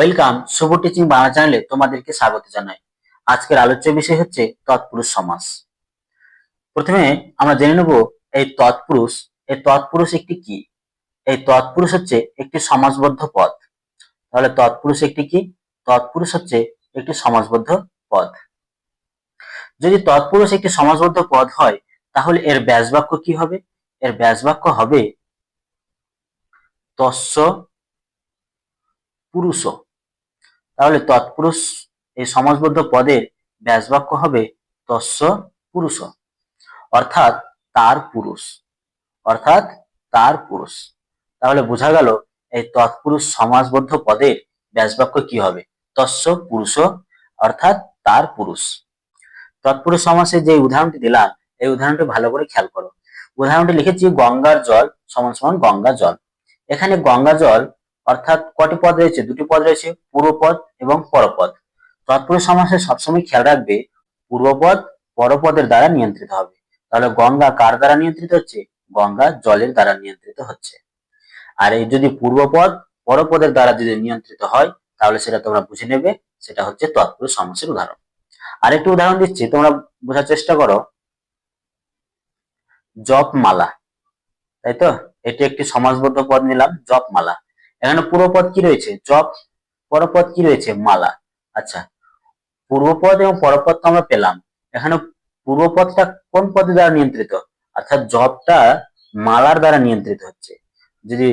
Welcome শুভ teaching Bangla চ্যানেলে তোমাদেরকে স্বাগত জানাই। আজকের আলোচ্য বিষয় হচ্ছে তৎপুরুষ সমাস। প্রথমে আমরা জেনে নেব এই তৎপুরুষ এই তৎপুরুষ একটি কি? এই তৎপুরুষ হচ্ছে একটি সমাজবদ্ধ পদ। তাহলে তৎপুরুষ একটি কি? তৎপুরুষ হচ্ছে একটি সমাজবদ্ধ পদ। যদি তৎপুরুষ একটি সমাজবদ্ধ পদ হয়, তাহলে এর ব্যাসবাক্য কি হবে? এর ব্যাসবাক্য হবে তস্য পুরুষ। তাহলে তৎপুরুষ এই সমাজবদ্ধ পদের ব্যাসবাক্য হবে তস্য পুরুষ। অর্থাৎ তার পুরুষ। অর্থাৎ তার পুরুষ। তাহলে বোঝা গেল এই তৎপুরুষ সমাজবদ্ধ পদের ব্যাসবাক্য কি হবে? তস্য পুরুষ, অর্থাৎ তার পুরুষ। তৎপুরুষ সমাসে যে উদাহরণটি দিলাম, এই উদাহরণটি ভালো করে খেয়াল করো। উদাহরণটি লিখেছি গঙ্গার জল সমান সমান গঙ্গা জল। এখানে গঙ্গা জল অর্থাৎ কটি পদ রয়েছে? দুটি পদ রয়েছে, পূর্বপদ এবং পরপদ। তৎপুরুষ সমাসে সবসময় খেয়াল রাখবে, পূর্বপদ পরপদের দ্বারা নিয়ন্ত্রিত হবে। তাহলে গঙ্গা কার দ্বারা নিয়ন্ত্রিত হচ্ছে? গঙ্গা জলের দ্বারা নিয়ন্ত্রিত হচ্ছে। আর এই যদি পূর্বপদ পরপদের দ্বারা যদি নিয়ন্ত্রিত হয়, তাহলে সেটা তোমরা বুঝে নেবে, সেটা হচ্ছে তৎপুরুষ সমাসের উদাহরণ। আরেকটি উদাহরণ দিচ্ছি, তোমরা বোঝার চেষ্টা করো। জপমালা, তাই তো? এটি একটি সমাজবদ্ধ পদ নিলাম, জপমালা। এখানে পূর্বপদ কি রয়েছে? জপ পরপদ কি রয়েছে? মালা। আচ্ছা পূর্বপদ এবং পরপদ তো আমরা পেলাম। এখানে পূর্বপদটা কোন পদের দ্বারা নিয়ন্ত্রিত? অর্থাৎ জবটা মালার দ্বারা নিয়ন্ত্রিত হচ্ছে। যদি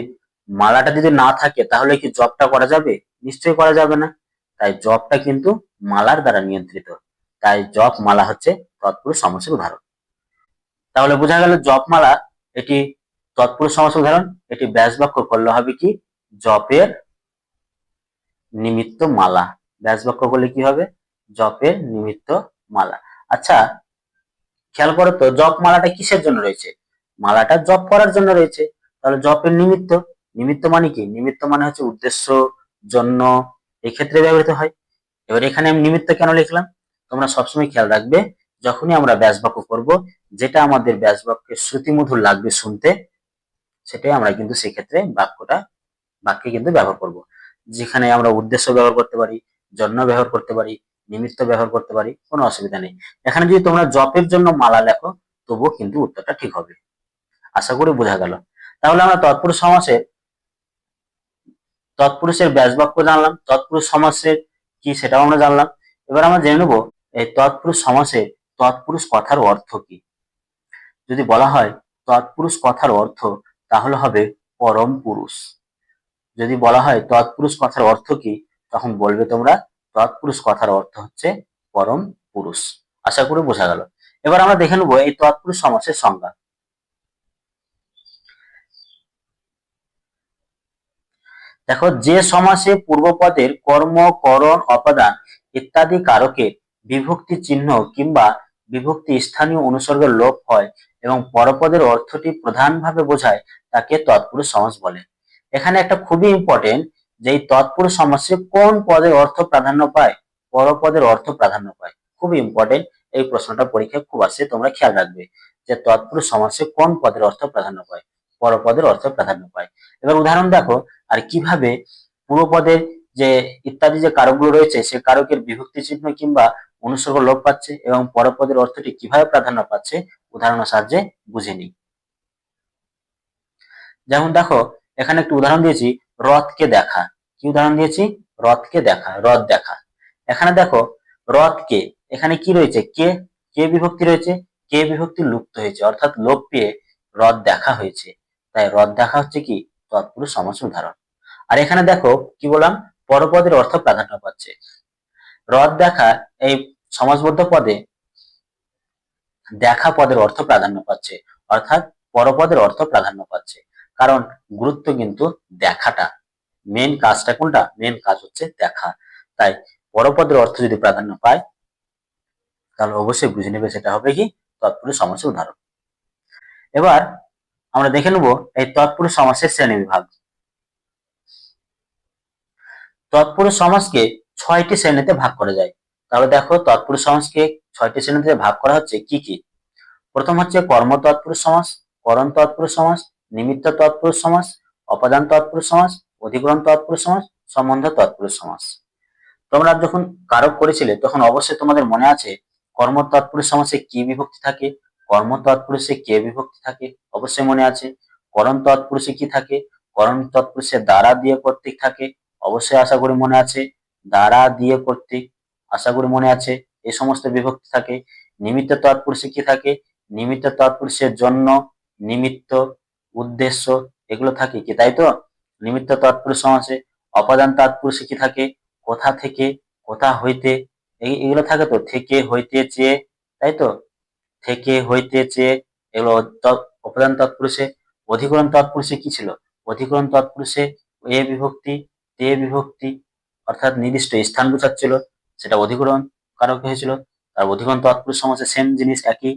মালাটা যদি না থাকে, তাহলে কি জবটা করা যাবে? নিশ্চয়ই করা যাবে না। তাই জবটা কিন্তু মালার দ্বারা নিয়ন্ত্রিত। তাই জব মালা হচ্ছে তৎপুরুষ সমাসের উদাহরণ। তাহলে বোঝা গেল জব মালা এটি তৎপুরুষ সমাসের উদাহরণ। এটি ব্যাস বাক্য করলে হবে কি? জপের নিমিত্ত মালা। ব্যাস বাক্য করলে কি হবে? জপের নিমিত্ত মালা। আচ্ছা খেয়াল করো তো, জপ মালাটা কিসের জন্য রয়েছে? মালাটা জপ করার জন্য রয়েছে। তাহলে জপের নিমিত্ত নিমিত্ত মানে কি? নিমিত্ত মানে হচ্ছে উদ্দেশ্য, জন্য এই ক্ষেত্রে ব্যবহৃত হয়। এবার এখানে আমি নিমিত্ত কেন লিখলাম? তোমরা সবসময় খেয়াল রাখবে, যখনই আমরা ব্যাসবাক্য করব, যেটা আমাদের ব্যাসবাক্যের শ্রুতিমধুর লাগবে শুনতে, সেটাই আমরা কিন্তু সেক্ষেত্রে বাক্যটা বাক্যে কিন্তু ব্যবহার করব। যেখানে আমরা উদ্দেশ্য ব্যবহার করতে পারি, জন্য ব্যবহার করতে পারি, নিমিত্ত ব্যবহার করতে পারি, কোনো অসুবিধা নেই। এখানে যদি তোমরা জপের জন্য মালা লেখো, তবুও কিন্তু উত্তরটা ঠিক হবে। আশা করি বোঝা গেল। তাহলে আমরা তৎপুরুষ সমাসের তৎপুরুষের ব্যাসবাক্য জানলাম। তৎপুরুষ সমাসের কি সেটাও আমরা জানলাম। এবার আমরা জেনে নেব, এই তৎপুরুষ সমাসে তৎপুরুষ কথার অর্থ কি? যদি বলা হয় তৎপুরুষ কথার অর্থ, তাহলে হবে পরম পুরুষ। যদি বলা হয় তৎপুরুষ কথার অর্থ কি, তখন বলবে তোমরা তৎপুরুষ কথার অর্থ হচ্ছে পরম পুরুষ। আশা করি বোঝা গেল। এবার আমরা দেখে নেব এই তৎপুরুষ সমাসের সংজ্ঞা। দেখো, যে সমাসে পূর্বপদের কর্ম, করণ, অপদান ইত্যাদি কারকে বিভক্তি চিহ্ন কিংবা বিভক্তি স্থানীয় অনুসর্গের লোপ হয় এবং পরপদের অর্থটি প্রধানভাবে বোঝায় তাকে তৎপুরুষ সমাস বলে। এখানে একটা খুবই ইম্পর্টেন্ট যে এই তৎপুরুষ সমাসে কোন পদের অর্থ প্রাধান্য পায়? পরপদের অর্থ প্রাধান্য পায়। খুবই ইম্পর্টেন্ট এই প্রশ্নটা পরীক্ষায় খুব আসে তোমরা খেয়াল রাখবে যে তৎপুরুষ সমাসে কোন পদের অর্থ প্রাধান্য পায়? পরপদের অর্থ প্রাধান্য পায়। এবার উদাহরণ দেখো, আর কীভাবে পূর্বপদের যে ইত্যাদি যে কারকগুলো রয়েছে, সে কারকের বিভক্তি চিহ্ন কিংবা অনুসর্গ লোপ পাচ্ছে এবং পরপদের অর্থটি কীভাবে প্রাধান্য পাচ্ছে? উদাহরণের সাহায্যে বুঝে নিই। যেমন দেখো এখানে একটু উদাহরণ দিয়েছি, রথকে দেখা। কি উদাহরণ দিয়েছি? রথকে দেখা, রথ দেখা। এখানে দেখো রথকে এখানে কি রয়েছে? কে কে বিভক্তি রয়েছে? কে বিভক্তি লুপ্ত হয়েছে, অর্থাৎ লোপ পেয়ে রথ দেখা হয়েছে। তাই রথ দেখা হচ্ছে কি? তৎপুরুষ সমাস উদাহরণ। আর এখানে দেখো, কি বললাম? পরপদের অর্থ প্রাধান্য পাচ্ছে। রথ দেখা, এই সমাজবদ্ধ পদে দেখা পদের অর্থ প্রাধান্য পাচ্ছে, অর্থাৎ পরপদের অর্থ প্রাধান্য পাচ্ছে। কারণ গুরুত্ব কিন্তু দেখাটা মেন কাজটা কোনটা? মেন কাজ হচ্ছে দেখা। তাই পরপদের অর্থ যদি প্রাধান্য পায়, তাহলে অবশ্যই বুঝে নেবে সেটা হবে কি তৎপুরুষ সমাসের উদাহরণ। এবার আমরা দেখে নেব এই তৎপুরুষ সমাসের শ্রেণি বিভাগ। তৎপুরুষ সমাজকে ছয়টি শ্রেণীতে ভাগ করা যায়। তাহলে দেখো তৎপুরুষ সমাজকে ছয়টি শ্রেণীতে ভাগ করা হচ্ছে কি কি? প্রথম হচ্ছে কর্ম তৎপুরুষ সমাস, করণ তৎপুরুষ সমাস নিমিত্ত তৎপুরুষ সমাস, অপাদান তৎপুরুষ সমাস অধিকরণ তৎপুরুষ সমাস, সম্বন্ধ তৎপুরুষ সমাস। তোমরা যখন কারক করেছিলে, তখন অবশ্যই তোমাদের মনে আছে কর্ম তৎপুরুষ সমাসে কি বিভক্তি থাকে, কর্ম তৎপুরুষে কে বিভক্তি থাকে, অবশ্যই মনে আছে। করণ তৎপুরুষে কি থাকে, করণ তৎপুরুষে দ্বারা দিয়ে কর্তৃক থাকে, অবশ্যই আশা করি মনে আছে। দ্বারা দিয়ে কর্তৃক, আশা করি মনে আছে এই সমস্ত বিভক্তি থাকে। নিমিত্ত তৎপুরুষে কি থাকে, নিমিত্ত তৎপুরুষের জন্য নিমিত্ত উদ্দেশ্য এগুলো থাকে কি, তাই তো? নিমিত্ত তৎপুরুষ সমাসে, অপাদান তৎপুরুষে কি থাকে? কোথা থেকে, কোথা হইতে এগুলো থাকে তো, থেকে হইতে চেয়ে, তাই তো? থেকে হইতে চেয়ে, এগুলো অপাদান তৎপুরুষে, অধিকরণ তৎপুরুষে কি ছিল? অধিকরণ তৎপুরুষে এ বিভক্তি, তে বিভক্তি, অর্থাৎ নির্দিষ্ট স্থান বোঝাচ্ছিল সেটা অধিকরণ কারক হয়েছিল, আর অধিকরণ তৎপুরুষ সমাসে সেম জিনিস একই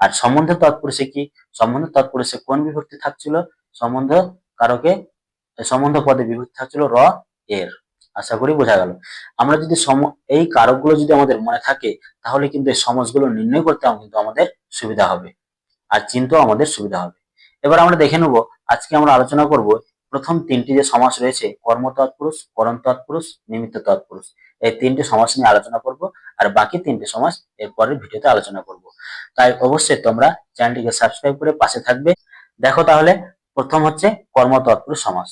আর সম্বন্ধ তৎপুরুষে কি? সম্বন্ধ তৎপুরুষে কোন বিভক্তি থাকছিল? সম্বন্ধ কারকে? সম্বন্ধ পদে বিভক্তি থাকছিল র, এর। আশা করি বোঝা গেল। আমরা যদি সম, এই কারকগুলো যদি আমাদের মনে থাকে, তাহলে কিন্তু এই সমাজগুলো নির্ণয় করতে কিন্তু আমাদের সুবিধা হবে। আর চিন্তাও আমাদের সুবিধা হবে। এবার আমরা দেখে নেব, আজকে আমরা আলোচনা করব প্রথম তিনটি যে সমাস রয়েছে কর্ম তৎপুরুষ করণ তৎপুরুষ নিমিত্ত তৎপুরুষ এই তিনটি সমাস নিয়ে আলোচনা করব। আর বাকি তিনটি সমাস এর পরের ভিডিওতে আলোচনা করব। তাই অবশ্যই তোমরা চ্যানেলটিকে সাবস্ক্রাইব করে পাশে থাকবে। দেখো তাহলে, প্রথম হচ্ছে কর্ম তৎপুরুষ সমাস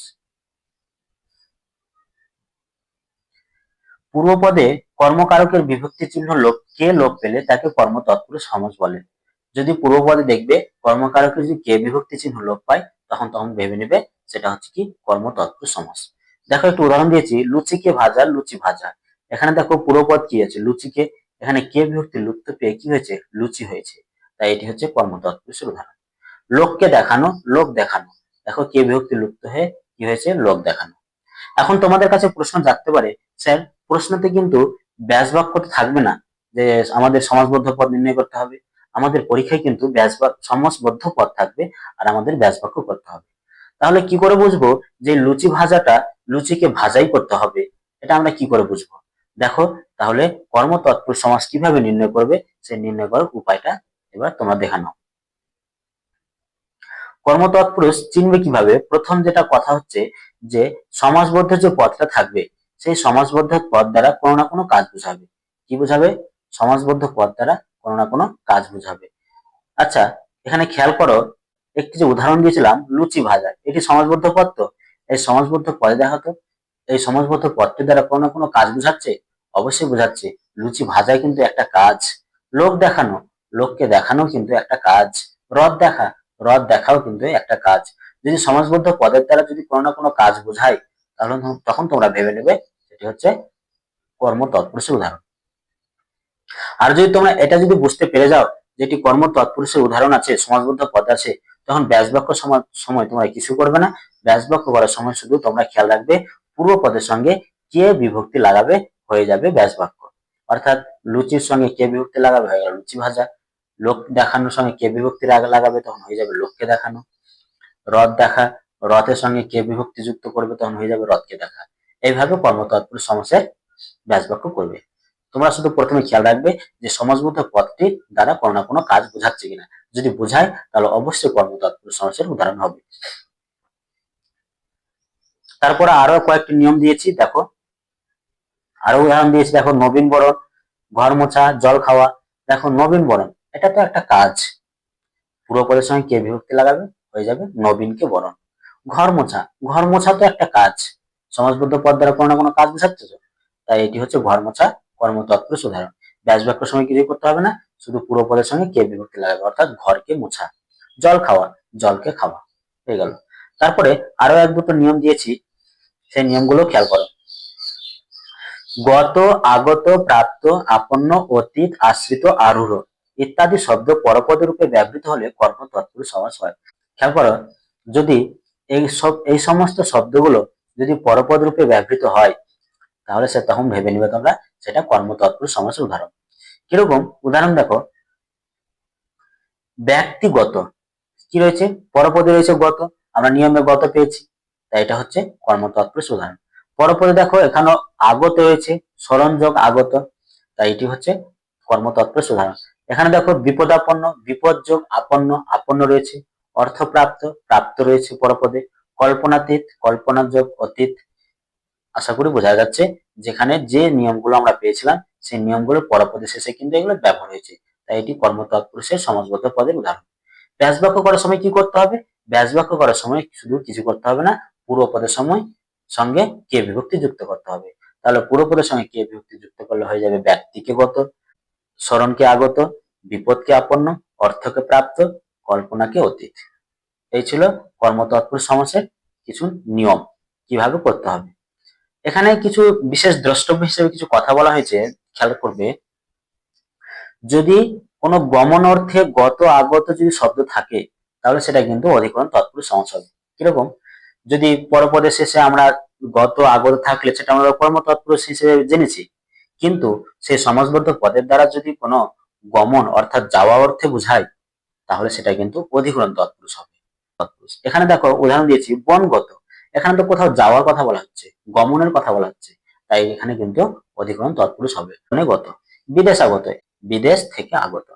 পূর্বপদে কর্মকারকের বিভক্তি চিহ্ন লোপ, কে লোপ পেলে তাকে কর্ম তৎপুরুষ সমাস বলে। যদি পূর্বপদে দেখবে কর্মকারকের যদি কে বিভক্তি চিহ্ন লোপ পায়, তখন তখন ভেবে নেবে সেটা হচ্ছে কি কর্ম তৎপুরুষ সমাস দেখো একটু উদাহরণ দিয়েছি লুচিকে ভাজা, লুচি ভাজা। এখানে দেখো পূর্বপদ কি আছে? লুচিকে এখানে কে বিভক্তি? লুপ্ত পেয়ে কি হয়েছে? লুচি হয়েছে। তাই এটি হচ্ছে কর্ম তৎপুরুষের উদাহরণ লোককে দেখানো, লোক দেখানো। দেখো কে বিভক্তি লুপ্ত হয়ে কি হয়েছে? লোক দেখানো। এখন তোমাদের কাছে প্রশ্ন জাগতে পারে, স্যার, প্রশ্নতে কিন্তু ব্যাস বাক্য তো থাকবে না যে আমাদের সমাজবদ্ধ পদ নির্ণয় করতে হবে। আমাদের পরীক্ষায় কিন্তু ব্যাস সমাজবদ্ধ পদ থাকবে আর আমাদের ব্যাস বাক্য করতে হবে। তাহলে কি করে বুঝব যে লুচি ভাজাটা লুচিকে ভাজাই করতে হবে? এটা আমরা কি করে বুঝব? দেখো, তাহলে কর্ম তৎপুর সমাজ কীভাবে নির্ণয় করবে? সেই নির্ণয় করার উপায়টা এবার তোমরা দেখানো কর্ম তৎপুরুষ চিনবে কীভাবে? প্রথম যেটা কথা হচ্ছে যে, সমাজবদ্ধ যে পদটা থাকবে, সেই সমাজবদ্ধ পদ দ্বারা কোনো না কোনো কাজ বোঝাবে। কি বোঝাবে? সমাজবদ্ধ পদ দ্বারা কোনো না কোনো কাজ বোঝাবে। আচ্ছা এখানে খেয়াল করো, একটি যে উদাহরণ দিয়েছিলাম, লুচি ভাজা। এটি সমাজবদ্ধ পদ তো? এই সমাজবদ্ধ পদে দেখা তো এই সমাজবদ্ধ পদটি দ্বারা কোনো কোনো কাজ বোঝাচ্ছে? অবশ্যই বোঝাচ্ছে। লুচি ভাজায় কিন্তু একটা কাজ। লোক দেখানো, লোককে দেখানো কিন্তু একটা কাজ। রথ দেখা, রথ দেখাও কিন্তু একটা কাজ। যদি সমাজবদ্ধ পদের দ্বারা যদি কোনো না কোনো কাজ বোঝায়, তাহলে তখন তোমরা ভেবে নেবে, সেটি হচ্ছে কর্ম তৎপুরুষের উদাহরণ। আর যদি তোমরা এটা যদি বুঝতে পেরে যাও যেটি কর্ম তৎপুরুষের উদাহরণ আছে, সমাজবদ্ধ পদ আছে, তখন ব্যাস বাক্য সময় তোমরা কিছু করবে না। ব্যাস বাক্য করার সময় শুধু তোমরা খেয়াল রাখবে পূর্ব পদের সঙ্গে কে বিভক্তি লাগাবে হয়ে যাবে ব্যাস বাক্য অর্থাৎ লুচির সঙ্গে কে বিভক্তি লাগাবে হয়ে গেল লুচি ভাজা। লোক দেখানোর সঙ্গে কে বিভক্তি লাগাবে তখন হয়ে যাবে লোককে দেখানো। রথ দেখা, রথের সঙ্গে কে বিভক্তি যুক্ত করবে তখন হয়ে যাবে রথকে দেখা। এইভাবে কর্মতৎপুর সমাসের ব্যাস বাক্য করবে। তোমরা শুধু প্রথমে খেয়াল রাখবে যে সমাজবদ্ধ পদটি দ্বারা কোনো না কোনো কাজ বোঝাচ্ছে কিনা। যদি বোঝায়, তাহলে অবশ্যই কর্মতৎপুর সমাসের উদাহরণ হবে। তারপরে আরও কয়েকটি নিয়ম দিয়েছি, দেখো। আরও উদাহরণ দিয়েছি, দেখো, নবীন বরণ, ঘর মোছা, জল খাওয়া। দেখো, নবীন বরণ, এটা তো একটা কাজ। পূর্বপদের সঙ্গে কে বিভক্তি লাগাবে? হয়ে যাবে নবীনকে বরণ। ঘর মোছা ঘর মোছা তো একটা কাজ। সমাজবদ্ধ পদ দ্বারা কোনো না কোনো কাজ বোঝাচ্ছে তাই এটি হচ্ছে ঘর মোছা কর্ম তৎপুরুষ উদাহরণ ব্যাস বাক্যের সময় কিছু করতে হবে না, শুধু পুরো পদের সঙ্গে কে বিভক্তি লাগাবে? অর্থাৎ ঘরকে মোছা। জল খাওয়া, জলকে খাওয়া। হয়ে গেল। তারপরে আরও এক দুটো নিয়ম দিয়েছি সেই নিয়মগুলো খেয়াল করো। গত, আগত, প্রাপ্ত, আপন্ন, অতীত, আশ্রিত, আরূঢ় ইত্যাদি শব্দ পরপদ রূপে ব্যবহৃত হলে কর্ম তৎপুরুষ সমাস হয় খেয়াল করো, যদি এই সব, এই সমস্ত শব্দগুলো যদি পরপদ রূপে ব্যবহৃত হয়, তাহলে সে তখন ভেবে নিবে তোমরা সেটা কর্ম তৎপুরুষ সমাসের উদাহরণ। কীরকম? উদাহরণ দেখো, ব্যক্তিগত কি রয়েছে? পরপদে রয়েছে গত, আমরা নিয়মে গত পেয়েছি। তাই এটা হচ্ছে কর্ম তৎপুরুষ উদাহরণ পরপরে দেখো এখানে আগত রয়েছে, স্মরণযোগ আগত তাই এটি হচ্ছে কর্মতৎপুরুষ উদাহরণ এখানে দেখো, বিপদাপন্ন, বিপদযোগ, আপন্ন আপন্ন রয়েছে, অর্থপ্রাপ্ত, প্রাপ্ত রয়েছে পরপদে, কল্পনাতীত, কল্পনাযোগ, অতীত। আশা করি বোঝা যাচ্ছে, যেখানে যে নিয়মগুলো আমরা পেয়েছিলাম, সেই নিয়মগুলো পরপদে শেষে কিন্তু এগুলো ব্যবহার হয়েছে। তাই এটি কর্ম তৎপুরুষের সমাজগত পদের উদাহরণ। ব্যাস বাক্য করার সময় কি করতে হবে? ব্যাস বাক্য করার সময় শুধু কিছু করতে হবে না পদের সময় সঙ্গে কে বিভক্তি যুক্ত করতে হবে। তাহলে পদের সঙ্গে কে বিভক্তি যুক্ত করলে হয়ে যাবে ব্যক্তিকে গত, স্মরণকে আগত, বিপদকে আপন্ন, অর্থকে প্রাপ্ত, কল্পনাকে অতীত। এই ছিল কর্ম তৎপুরুষ সমাসের কিছু নিয়ম, কীভাবে করতে হবে। এখানে কিছু বিশেষ দ্রষ্টব্য হিসেবে কিছু কথা বলা হয়েছে, খেয়াল করবে। যদি কোনো গমন অর্থে গত আগত যদি শব্দ থাকে, তাহলে সেটা কিন্তু অধিকরণ তৎপুরুষ সমাস হবে। কীরকম? যদি পরপদের শেষে আমরা গত আগত থাকলে সেটা আমরা কর্ম তৎপুরুষ হিসেবে জেনেছি। কিন্তু সেই সমাজবদ্ধ পদের দ্বারা যদি কোনো গমন অর্থাৎ যাওয়া অর্থে বোঝায়, তাহলে সেটা কিন্তু অধিকরণ তৎপুরুষ হবে। তৎপুরুষ। এখানে দেখো উদাহরণ দিয়েছি, বনগত। এখানে তো কোথাও যাওয়ার কথা বলা হচ্ছে, গমনের কথা বলা হচ্ছে, তাই এখানে কিন্তু অধিকরণ তৎপুরুষ হবে। গত বিদেশ আগত বিদেশ থেকে আগত।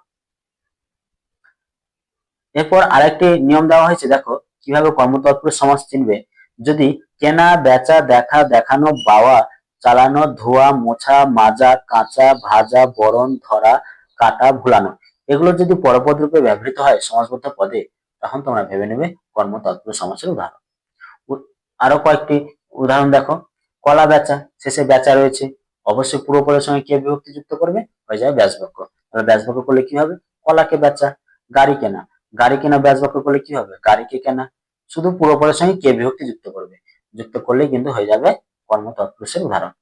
এরপর আরেকটি নিয়ম দেওয়া হয়েছে, দেখো কীভাবে কর্মতৎপুরুষ সমাজ চিনবে? যদি কেনা, বেচা, দেখা, দেখানো, বাওয়া, চালানো, ধোয়া, মোছা, মাজা, কাঁচা, ভাজা, বরণ, ধরা, কাটা, ভুলানো, এগুলো যদি পরপদ রূপে ব্যবহৃত হয় সমাজবদ্ধ পদে, তখন তোমরা ভেবে নেবে কর্ম তৎপুরুষ সমাসের উদাহরণ আরও কয়েকটি উদাহরণ দেখো। কলা বেচা, শেষে বেচা রয়েছে। অবশ্যই পুরোপদের সঙ্গে কে বিভক্তি যুক্ত করবে? হয়ে যাবে ব্যাস বাক্য তাহলে করলে কি হবে? কলাকে বেচা, গাড়ি কেনা। গাড়ি কেনা, ব্যাস বাক্য করলে কি হবে? গাড়িকে কেনা। শুধু পুরোপদের সঙ্গে কে বিভক্তি যুক্ত করবে? যুক্ত করলে কিন্তু হয়ে যাবে কর্ম তৎপুরুষের উদাহরণ।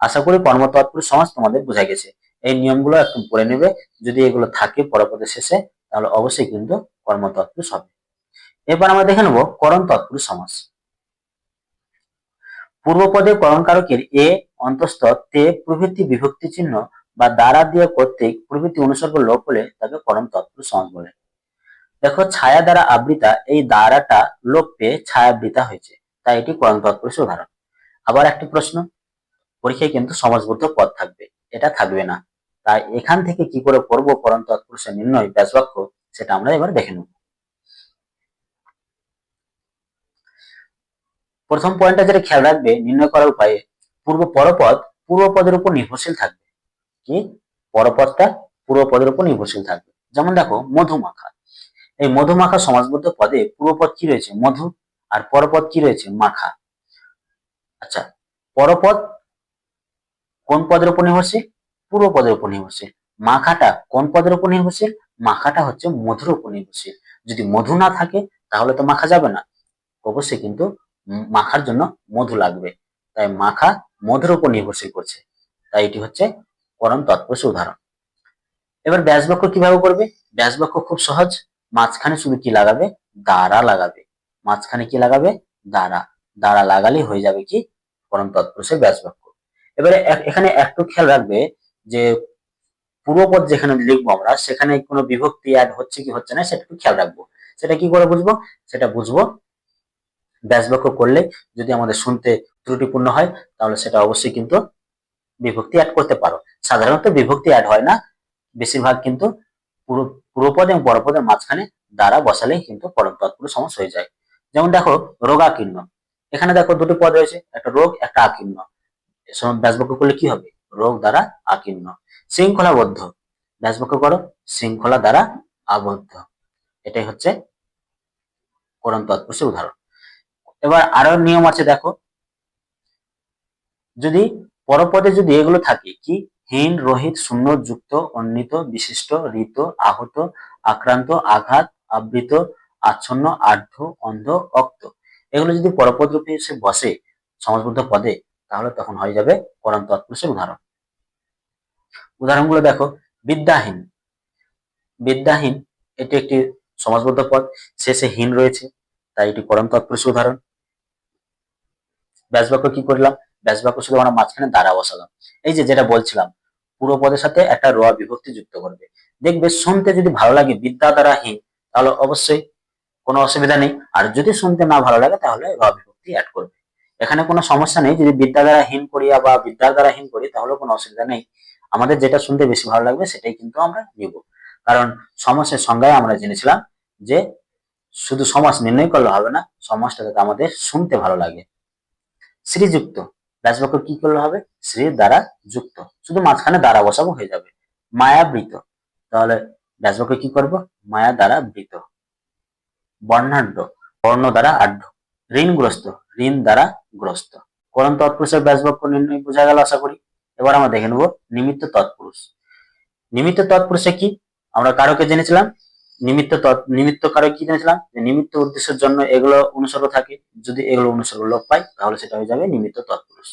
আশা করি কর্ম তৎপুরুষ সমাজ তোমাদের বোঝা গেছে। এই নিয়মগুলো একটু পড়ে নেবে। যদি এগুলো থাকে পরপদের শেষে, তাহলে অবশ্যই কিন্তু কর্ম তৎপুরুষ হবে। এবার আমরা দেখে নেব করণ তৎপুরুষ সমাস পূর্বপদে করণকারকের এ অন্তস্থ তে প্রভৃতি বিভক্তি চিহ্ন বা দ্বারা দিয়ে কর্তৃক প্রভৃতি অনুসর্গ লোপ হলে তাকে করণ তৎপুরুষ সমাস বলে। দেখো, ছায়া দ্বারা আবৃতা এই দ্বারাটা লোপ পেয়ে ছায়াবৃতা হয়েছে। তাই এটি করণ তৎপুরুষের উদাহরণ। আবার একটি প্রশ্ন, পরীক্ষায় কিন্তু সমাজবদ্ধ পদ থাকবে। এটা থাকবে না। তাই এখান থেকে কি করে পড়ব? করণ তৎপুরুষের নির্ণয়, ব্যাসবাক্য, সেটা আমরা এবার দেখে নেব। প্রথম পয়েন্টটা যেটা খেয়াল রাখবে, নির্ণয় করার উপায়ে, পূর্ব পরপদ পূর্বপদের উপর নির্ভরশীল থাকবে। কি? পরপদটা পূর্বপদের উপর নির্ভরশীল থাকবে। যেমন দেখো, মধুমাখা। এই মধুমাখা সমাজবদ্ধ পদে পূর্বপদ কি রয়েছে? মধু। আর পরপদ কি রয়েছে? মাখা। আচ্ছা পরপদ কোন পদের উপর নির্ভরশীল? পূর্ব পদের উপর নির্ভরশীল। মাখাটা কোন পদের উপর নির্ভরশীল? মাখাটা হচ্ছে মধুর উপর নির্ভরশীল। যদি মধু না থাকে, তাহলে তো মাখা যাবে না। অবশ্যই কিন্তু মাখার জন্য মধু লাগবে। তাই মাখা মধুর উপর নির্ভরশীল করছে। তাই এটি হচ্ছে করণ তৎপুরুষ উদাহরণ। এবার ব্যাস বাক্য কীভাবে করবে? ব্যাস বাক্য খুব সহজ। মাঝখানে শুধু কি লাগাবে? দ্বারা লাগাবে। মাঝখানে কি লাগাবে? দ্বারা দ্বারা লাগালেই হয়ে যাবে কি? করণ তৎপুরুষের ব্যাস বাক্য এবারে এখানে একটু খেয়াল রাখবে যে পূর্বপদ যেখানে লিখব আমরা, সেখানে কোনো বিভক্তি অ্যাড হচ্ছে কি হচ্ছে না, সেটা একটু খেয়াল রাখব। সেটা কি করে বুঝব? সেটা বুঝব ব্যাস বাক্য করলে যদি আমাদের শুনতে ত্রুটিপূর্ণ হয়, তাহলে সেটা অবশ্যই কিন্তু বিভক্তি অ্যাড করতে পারো। সাধারণত বিভক্তি অ্যাড হয় না। বেশিরভাগ কিন্তু পুরো পূর্বপদ এবং পরপদের মাঝখানে দ্বারা বসালেই কিন্তু পরম তৎপুরুষ সমাস হয়ে যায়। যেমন দেখো, রোগাকীর্ণ। এখানে দেখো দুটি পদ রয়েছে, একটা রোগ, একটা আকীর্ণ। ব্যাসবাক্য করলে কি হবে? রোগ দ্বারা আকীর্ণ। শৃঙ্খলাবদ্ধ। ব্যাসবাক্য করো, শৃঙ্খলা দ্বারা আবদ্ধ। এটাই হচ্ছে করণ তৎপুরুষের উদাহরণ। এবার আরও নিয়ম আছে, দেখো। যদি পরপদে যদি এগুলো থাকে, কি? হীন রোহিত শূন্য যুক্ত অন্বিত, বিশিষ্ট, ঋত, আহত, আক্রান্ত, আঘাত, আবৃত, আচ্ছন্ন আর্ধ অন্ধ, অক্ত। এগুলো যদি পরপদ রূপে এসে বসে সমাজবদ্ধ পদে, তাহলে তখন হয়ে যাবে করণ তৎপুরুষের উদাহরণ। উদাহরণগুলো দেখো। বিদ্যাহীন। বিদ্যাহীন, এটি একটি সমাজবদ্ধ পদ। শেষে হীন রয়েছে, তাই এটি করণ তৎপুরুষের উদাহরণ। ব্যাসবাক্য কি করলাম? ব্যাসবাক্য শুধু আমরা মাঝখানে দ্বারা বসালাম এই যে যেটা বলছিলাম, পুরো পদের সাথে একটা র বিভক্তি যুক্ত করবে। দেখবে শুনতে যদি ভালো লাগে বিদ্যা দ্বারা হীন তাহলে অবশ্যই কোনো অসুবিধা নেই। আর যদি শুনতে না ভালো লাগে, তাহলে র বিভক্তি অ্যাড করবে। এখানে কোনো সমস্যা নেই, যদি বিদ্যা দ্বারা হীন করি বা বিদ্যার দ্বারা হীন করি তাহলে কোনো অসুবিধা নেই। আমাদের যেটা শুনতে বেশি ভালো লাগবে, সেটাই কিন্তু আমরা নিব। কারণ সমাসের সংজ্ঞায় আমরা জেনেছিলাম যে শুধু সমাস নির্ণয় করলে হবে না সমাজটা যাতে আমাদের শুনতে ভালো লাগে। শ্রীযুক্ত। ব্যাসবাক্য কি করলে হবে? শ্রীর দ্বারা যুক্ত। শুধু মাঝখানে দ্বারা বসাবো হয়ে যাবে। মায়াবৃত। তাহলে ব্যাসবাক্য কি করব? মায়া দ্বারা বৃত। বর্ণাঢ্য। বর্ণ দ্বারা আঢ্য। ঋণগ্রস্ত। ঋণ দ্বারা গ্রস্ত। করণ তৎপুরুষের ব্যাসবাক্য নির্ণয় বোঝা গেল আশা করি। এবার আমরা দেখে নেব নিমিত্ত তৎপুরুষ। নিমিত্ত তৎপুরুষে কি? আমরা কারকে জেনেছিলাম নিমিত্ত নিমিত্ত কারক কি জেনেছিলাম নিমিত্ত উদ্দেশ্যের জন্য এগুলো অনুসর্গ থাকে। যদি এগুলো অনুসর্গ লোপ পাই তাহলে সেটা হয়ে যাবে নিমিত্ত তৎপুরুষ।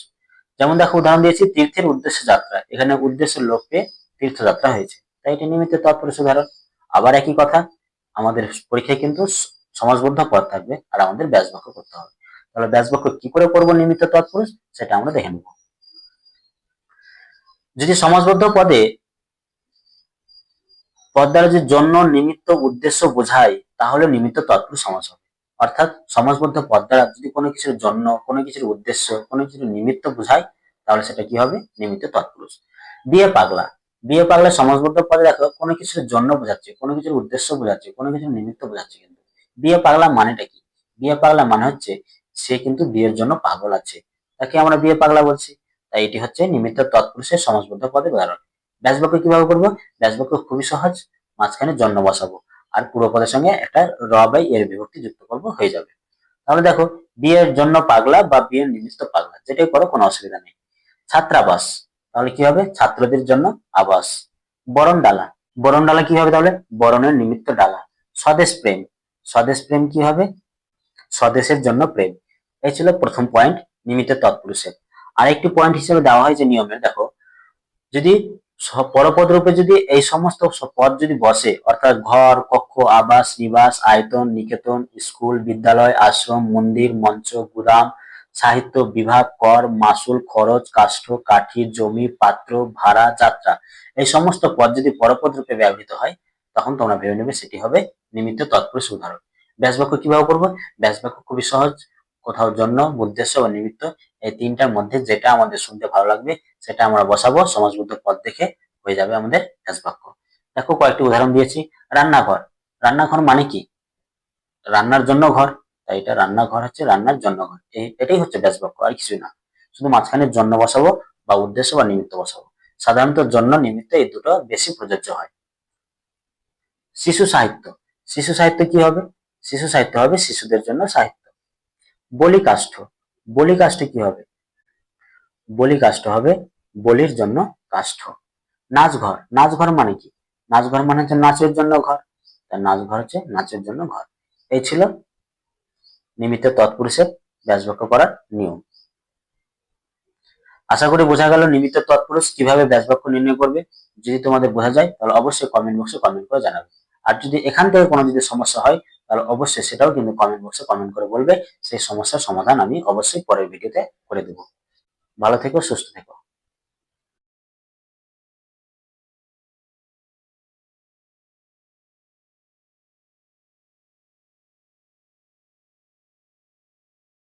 যেমন দেখো, উদাহরণ দিয়েছি, তীর্থের উদ্দেশ্য যাত্রা। এখানে উদ্দেশ্য লোপ পেয়ে তীর্থযাত্রা হয়েছে। তাই এটি নিমিত্ত তৎপুরুষ উদাহরণ। আবার একই কথা, আমাদের পরীক্ষায় কিন্তু সমাজবদ্ধ পদ থাকবে আর আমাদের ব্যাস বাক্য করতে হবে। তাহলে ব্যাস বাক্য কি করে করব নিমিত্ত তৎপুরুষ? সেটা আমরা দেখে নেব। যদি সমাজবদ্ধ পদে পদ যে জন্য নিমিত্ত উদ্দেশ্য বোঝায়, তাহলে নিমিত্ত তৎপুরুষ সমাজ হবে। অর্থাৎ সমাজবদ্ধ পদ দ্বারা যদি কোনো কিছুর জন্য, কোনো কিছুর উদ্দেশ্য, কোনো কিছুর নিমিত্ত বোঝায়, তাহলে সেটা কি হবে? নিমিত্ত তৎপুরুষ। বিয়ে পাগলা। বিয়ে পাগলা সমাজবদ্ধ পদে দেখো কোনো কিছুর জন্য বোঝাচ্ছে, কোনো কিছুর উদ্দেশ্য বোঝাচ্ছে, কোনো কিছুর নিমিত্ত বোঝাচ্ছে কিন্তু। বিয়ে পাগলা মানেটা কি? বিয়ে পাগলা মানে হচ্ছে সে কিন্তু বিয়ের জন্য পাগল আছে। তাকে আমরা বিয়ে পাগলা বলছি। তাই এটি হচ্ছে নিমিত্ত তৎপুরুষের সমাজবদ্ধ পদের উদাহরণ। ব্যাসবাক্য কীভাবে করব? ব্যাসবাক্য খুবই সহজ, মাঝখানে জন্য বসাবো। আর পুরো পদের সঙ্গে একটা র বাই এর বিভক্তি যুক্ত করব, হয়ে যাবে। তাহলে দেখো বিয়ের জন্য পাগলা বা বিয়ের নিমিত্ত পাগলা, যেটাই করো, কোনো অসুবিধা নেই। ছাত্রাবাস, তাহলে কি হবে? ছাত্রদের জন্য আবাস। বরণ ডালা বরণ ডালা কি হবে তাহলে? বরণের নিমিত্ত ডালা। স্বদেশ প্রেম স্বদেশ প্রেম কি হবে? স্বদেশের জন্য প্রেম। এই ছিল প্রথম পয়েন্ট নিমিত্ত তৎপুরুষের। আরেকটি পয়েন্ট হিসেবে দেওয়া হয় যে নিয়মে দেখো, যদি পরপদ রূপে যদি এই সমস্ত পদ যদি বসে, অর্থাৎ ঘর, কক্ষ, আবাস, নিবাস, আয়তন, নিকেতন, স্কুল, বিদ্যালয়, আশ্রম, মন্দির, মঞ্চ, গুদাম, সাহিত্য, বিভাগ, কর, মাসুল, খরচ, কাষ্ঠ, কাঠি, জমি, পাত্র, ভাড়া, যাত্রা এই সমস্ত পদ যদি পরপদ রূপে ব্যবহৃত হয়, তখন তোমরা ভেবে নেবে সেটি হবে নিমিত্ত তৎপুরুষ উদাহরণ। ব্যাসবাক্য কীভাবে করব ব্যাসবাক্য খুবই সহজ। কোথাও জন্য উদ্দেশ্য বা নিমিত্ত এই তিনটার মধ্যে যেটা আমাদের শুনতে ভালো লাগবে, সেটা আমরা বসাবো সমাজবদ্ধ পদ দেখে হয়ে যাবে আমাদের ব্যাসবাক্য দেখো, কয়েকটি উদাহরণ দিয়েছি। রান্নাঘর। রান্নাঘর মানে কি? রান্নার জন্য ঘর। তাই এটা রান্নাঘর হচ্ছে রান্নার জন্য ঘর। এটাই হচ্ছে ব্যাসবাক্য আর কিছুই না। শুধু মাঝখানে জন্য বসাবো বা উদ্দেশ্য বা নিমিত্ত বসাবো। সাধারণত জন্য, নিমিত্ত এই দুটো বেশি প্রযোজ্য হয়। শিশু সাহিত্য। শিশু সাহিত্য কি হবে? শিশু সাহিত্য হবে শিশুদের জন্য সাহিত্য। বলি কাষ্ঠ বলি কাষ্ঠ কি হবে? বলি কাষ্ঠ হবে বলির জন্য কাষ্ঠ। নাচঘর। নাচঘর মানে কি? নাচঘর মানে হচ্ছে নাচের জন্য ঘর। নাচঘর হচ্ছে নাচের জন্য ঘর। এই ছিল নিমিত্ত তৎপুরুষের ব্যাসবাক্য করার নিয়ম। আশা করি বোঝা গেল নিমিত্ত তৎপুরুষ কীভাবে ব্যাসবাক্য নির্ণয় করবে। যদি তোমাদের বোঝা যায়, তাহলে অবশ্যই কমেন্ট বক্সে কমেন্ট করে জানাবে। আর যদি এখান থেকে কোনো যদি সমস্যা হয় তাহলে অবশ্যই সেটাও কিন্তু কমেন্ট বক্সে কমেন্ট করে বলবে, সেই সমস্যার সমাধান আমি অবশ্যই পরের ভিডিওতে করে দেবো। ভালো থেকো, সুস্থ থেকো।